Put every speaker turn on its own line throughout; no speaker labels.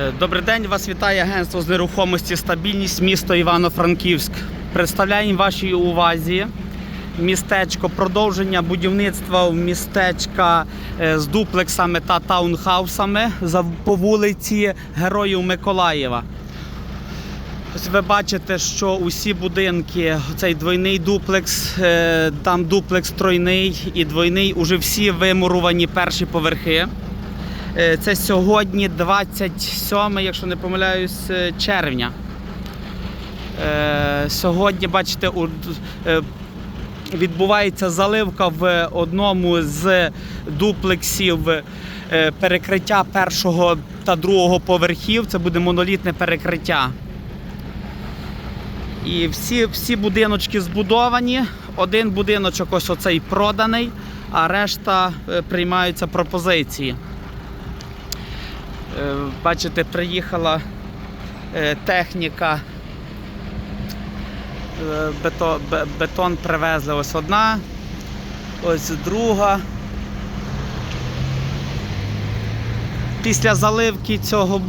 Е, Добрий день, вас вітає агентство з нерухомості стабільність місто Івано-Франківськ. Представляємо вашій увазі містечко продовження будівництва містечка е, з дуплексами та таунхаусами по вулиці Героїв Миколаєва. Ось ви бачите, що усі будинки, цей двойний дуплекс, е, там дуплекс тройний і двойний, уже всі вимуровані перші поверхи. Е, Це сьогодні 27, якщо не помиляюсь, е, червня. Е, Сьогодні, бачите, відбувається заливка в одному з дуплексів перекриття першого та другого поверхів. Це буде монолітне перекриття. І всі, всі будиночки збудовані. Один будиночок ось оцей проданий, а решта приймаються пропозиції. Е, Бачите, приїхала е, техніка. Е, Бетон, привезли ось одна, ось друга. Після заливки цього,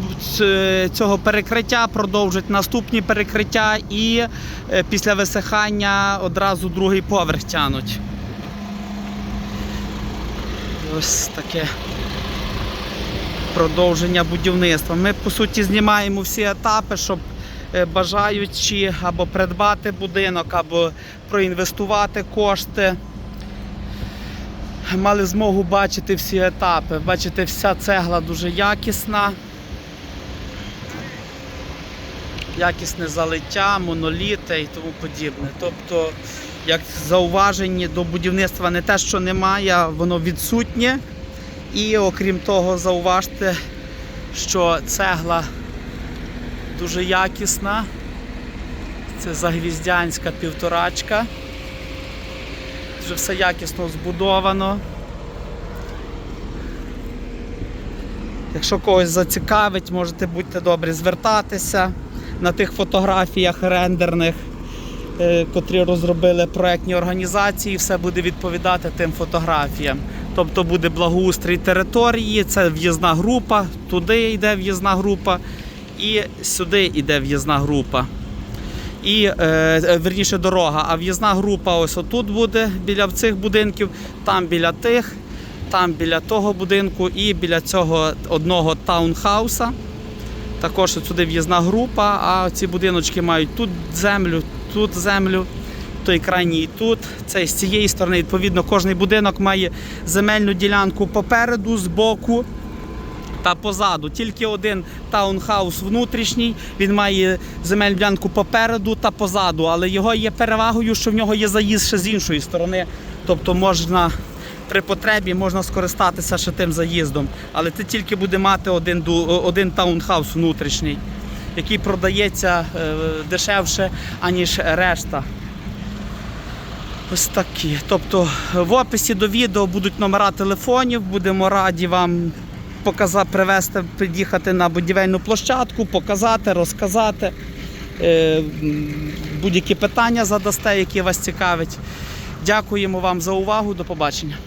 цього перекриття продовжать наступні перекриття і після висихання одразу другий поверх тянуть. Ось таке продовження будівництва. Ми по суті знімаємо всі етапи, щоб е, бажаючи або придбати будинок, або проінвестувати кошти. Мали змогу бачити всі етапи. Бачите, вся цегла дуже якісна. Якісне залиття, моноліти і тому подібне. Тобто, як зауважені до будівництва не те, що немає, воно відсутнє. І окрім того, зауважте, що цегла дуже якісна. Це загвіздянська півторачка. Дуже все якісно збудовано. Якщо когось зацікавить, можете будьте добрі звертатися на тих фотографіях рендерних, е, котрі розробили проектні організації, все буде відповідати тим фотографіям. Тобто буде благоустрій території, це в'їзна група, туди йде в'їзна група і сюди йде в'їзна група. І е, е, верніше дорога. А в'їзна група ось отут буде біля цих будинків, там біля тих, там біля того будинку і біля цього одного таунхауса. Також сюди в'їзна група, а ці будиночки мають тут землю, тут землю, той крайній тут. Це з цієї сторони, відповідно, кожний будинок має земельну ділянку попереду, збоку та позаду. Тільки один таунхаус внутрішній, він має земельну ділянку попереду та позаду, але його є перевагою, що в нього є заїзд ще з іншої сторони. Тобто можна при потребі можна скористатися ще тим заїздом. Але це тільки буде мати один, один таунхаус внутрішній, який продається е, дешевше, аніж решта. Ось такі. Тобто в описі до відео будуть номера телефонів, будемо раді вам показати, привезти, під'їхати на будівельну площадку, показати, розказати. Е, Будь-які питання задасте, які вас цікавить. Дякуємо вам за увагу. До побачення.